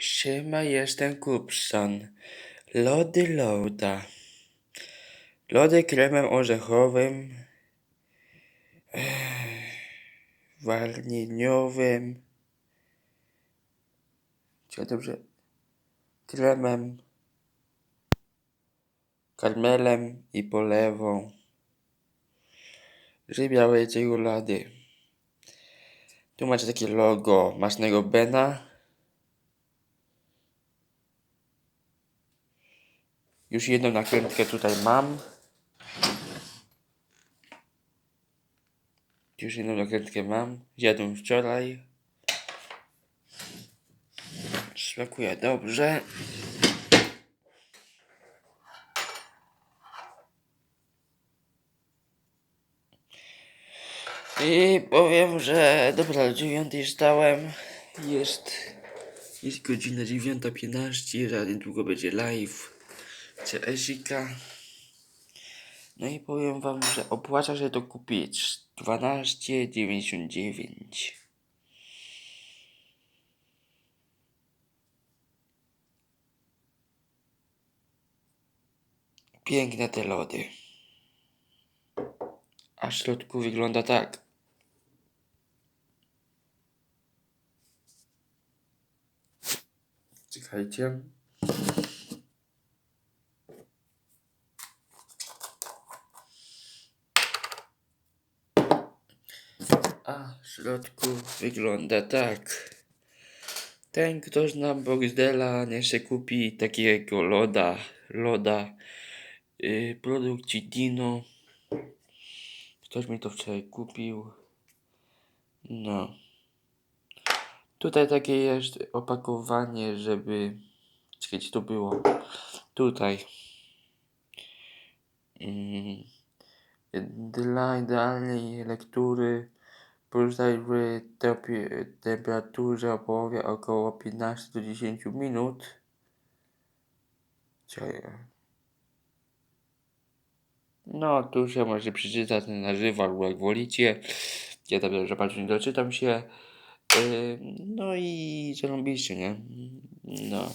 Siema, jestem Kupson. Lody Loda. Lody kremem orzechowym, eh, waniliowym, czy dobrze, kremem, karmelem i polewą. Żywiałej czekolady. Tu macie takie logo masnego Bena. Już jedną nakrętkę tutaj mam. Już jedną nakrętkę mam. Zjadłem wczoraj. Smakuje dobrze. I powiem, że dobra, o dziewiątej stałem. Jest, jest godzina 9.15, za niedługo będzie live. CSika. No i powiem wam, że opłaca się to kupić 12,99. Piękne te lody. A w środku wygląda tak. Czekajcie. A w środku wygląda tak. Ten, kto zna Boxdela, niech się kupi takiego loda, loda, yy, Dino. Ktoś mi to wczoraj kupił. No. Tutaj takie jest opakowanie, żeby... Czekajcie, to było. Tutaj. Mm. Dla idealnej lektury pozostaje w temperaturze o połowie około 15 do 10 minut. Czekaj. No, tu się może przeczytać na żywo, albo jak wolicie. Ja tam dobrze patrzę, nie doczytam się. Yy, no i zarąbiście, nie? No.